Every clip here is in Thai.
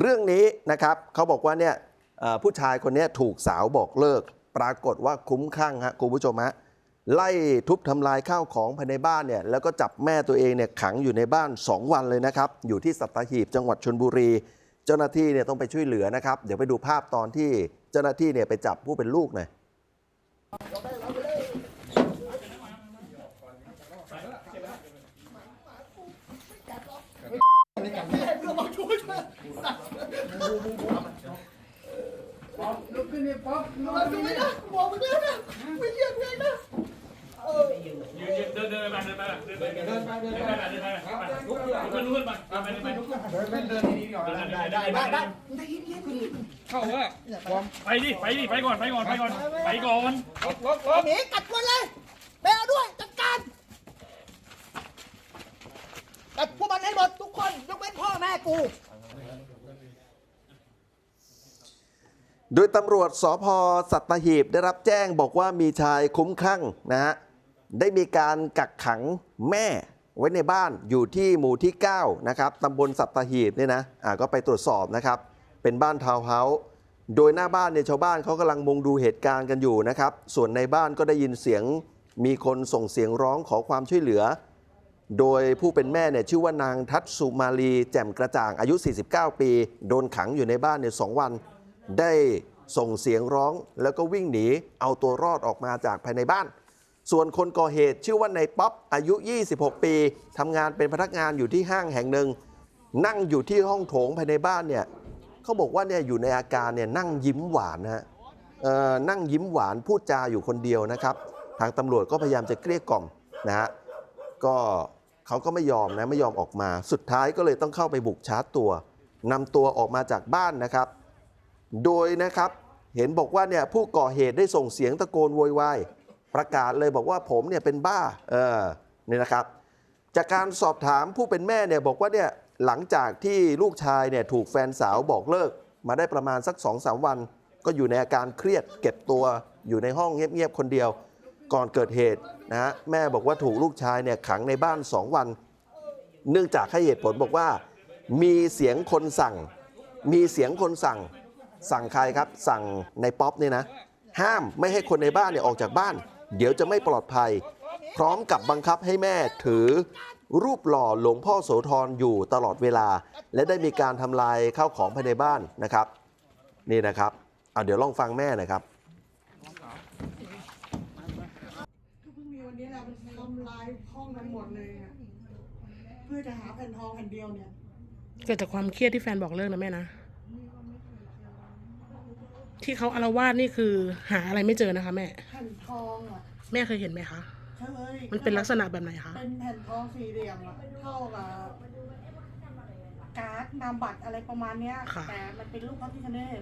เรื่องนี้นะครับเขาบอกว่าเนี่ยผู้ชายคนนี้ถูกสาวบอกเลิก ปรากฏว่าคุ้มข้างฮะคุณผู้ชมฮะไล่ทุบทำลายข้าวของภายในบ้านเนี่ยแล้วก็จับแม่ตัวเองเนี่ยขังอยู่ในบ้าน 2 วันเลยนะครับ อยู่ที่สัตหีบจังหวัดชนบุรี เจ้าหน้าที่เนี่ยต้องไปช่วยเหลือนะครับ เดี๋ยวไปดูภาพตอนที่เจ้าหน้าที่เนี่ยไปจับผู้เป็นลูกหน่อย ขึ้นนี่ป๊อปมันดูไม่ได้บอกมันด้วยนะไม่เยี่ยมเลยนะยืนยืนเดินเดินไปเดินไปเดินไปเดินไปเดินไปเดินไปเดินไปลุกขึ้นลุกขึ้นไปเดินไปเดินไปลุกขึ้นเดินเล่นเดินดีๆก่อนเดินได้ได้ได้ได้ได้ได้ได้เย็นๆดิเข้าว่าไปดิไปดิไปก่อนไปก่อนไปก่อนไปก่อนลบลบลบหนีกัดคนเลยไปเอาด้วยจัดการกัดพวกมันให้หมดทุกคนยกเว้นพ่อแม่กู โดยตำรวจสพสัตหีบได้รับแจ้งบอกว่ามีชายคุ้มคลั่งนะฮะได้มีการกักขังแม่ไว้ในบ้านอยู่ที่หมู่ที่ 9 นะครับตำบลสัตหีบเนี่ยนะอ่าก็ไปตรวจสอบนะครับ เป็นบ้านทาวน์เฮาส์โดยหน้าบ้านเนี่ยชาวบ้านเขากำลังมุงดูเหตุการณ์กันอยู่นะครับ ส่วนในบ้านก็ได้ยินเสียงมีคนส่งเสียงร้องขอความช่วยเหลือ โดยผู้เป็นแม่เนี่ยชื่อว่านางทัศสุมาลีแจ่มกระจ่างอายุ 49 ปี โดนขังอยู่ในบ้านเนี่ยสองวัน ได้ส่งเสียงร้องแล้วก็วิ่งหนีเอาตัวรอดออกมาจากภายในบ้าน ส่วนคนก่อเหตุชื่อว่านายป๊อปอายุ 26 ปีทำงานเป็นพนักงานอยู่ที่ห้างแห่งหนึ่ง นั่งอยู่ที่ห้องโถงภายในบ้านเนี่ยเขาบอกว่าเนี่ยอยู่ในอาการเนี่ยนั่งยิ้มหวานนะฮะนั่งยิ้มหวานพูดจาอยู่คนเดียวนะครับ ทางตำรวจก็พยายามจะเกลี้ยกล่อมนะฮะก็เขาก็ไม่ยอมนะไม่ยอมออกมา สุดท้ายก็เลยต้องเข้าไปบุกชาร์จตัวนำตัวออกมาจากบ้านนะครับ โดยนะครับเห็นบอกว่าเนี่ยผู้ก่อเหตุได้ส่งเสียงตะโกนโวยวายประกาศเลยบอกว่าผมเนี่ยเป็นบ้าเออนี่ยนะครับ จากการสอบถามผู้เป็นแม่เนี่ยบอกว่าเนี่ยหลังจากที่ลูกชายเนี่ยถูกแฟนสาวบอกเลิก มาได้ประมาณสัก2อสวัน ก็อยู่ในอาการเครียดเก็บตัวอยู่ในห้องเงียบๆคนเดียว ก่อนเกิดเหตุนะฮะแม่บอกว่าถูกลูกชายเนี่ยขังในบ้าน 2 วัน เนื่องจากให้เหตุผลบอกว่า มีเสียงคนสั่ง มีเสียงคนสั่ง สั่งใครครับ สั่งในป๊อปเนี่ยนะ ห้ามไม่ให้คนในบ้านเนี่ยออกจากบ้าน เดี๋ยวจะไม่ปลอดภัย พร้อมกับบังคับให้แม่ถือ รูปหล่อหลวงพ่อโสธรอยู่ตลอดเวลา และได้มีการทำลายข้าวของภายในบ้านนะครับ นี่นะครับเอาเดี๋ยวลองฟังแม่หนะครับก็เพิ่งมีวันนี้แหละมันทำลายห้องนั้นหมดเลยอะเพื่อจะหาแผ่นทองแผ่นเดียวเนี่ย เกิดจากความเครียดที่แฟนบอกเลิกนะแม่นะ ที่เขาอารวาสนี่คือหาอะไรไม่เจอนะคะแม่ แผ่นทองอะแม่เคยเห็นไหมคะ เคยมันเป็นลักษณะแบบไหนคะ เป็นแผ่นทองสี่เหลี่ยมอะเท่ากับการ์ดนามบัตรอะไรประมาณเนี้ยแต่มันเป็นรูปพระพิฆเนศ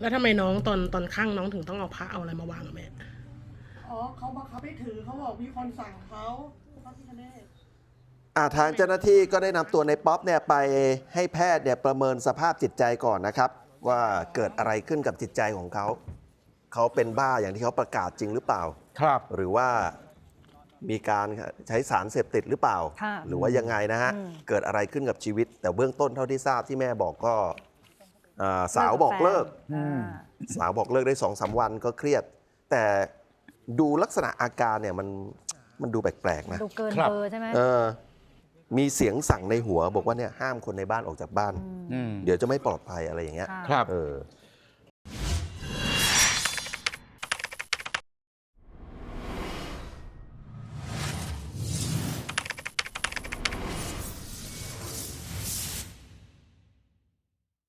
แล้วทำไมน้องตอนตอนข้างน้องถึงต้องเอาพระเอาอะไรมาวางอะแม่ อ๋อเขาบังคับให้ถือเขาบอกมีคนสั่งเขาพระพิฆเนศอ่าทางเจ้าหน้าที่ก็ได้นำตัวในป๊อปเนี่ยไปให้แพทย์เนี่ยประเมินสภาพจิตใจก่อนนะครับ ว่าเกิดอะไรขึ้นกับจิตใจของเขา เขาเป็นบ้าอย่างที่เขาประกาศจริงหรือเปล่า ครับ หรือว่ามีการใช้สารเสพติดหรือเปล่า ค่ะหรือว่ายังไงนะฮะ อืมเกิดอะไรขึ้นกับชีวิต แต่เบื้องต้นเท่าที่ทราบที่แม่บอกก็อ่าสาวบอกเลิกอ่าสาวบอกเลิกได้สองสามวันก็เครียด แต่ดูลักษณะอาการเนี่ยมันมันดูแปลกๆนะ ดูเกินครับ เบอร์ใช่ไหม เออ มีเสียงสั่งในหัวบอกว่าเนี่ยห้ามคนในบ้านออกจากบ้าน อืม เดี๋ยวจะไม่ปลอดภัยอะไรอย่างเงี้ยค่ะ ครับ เออ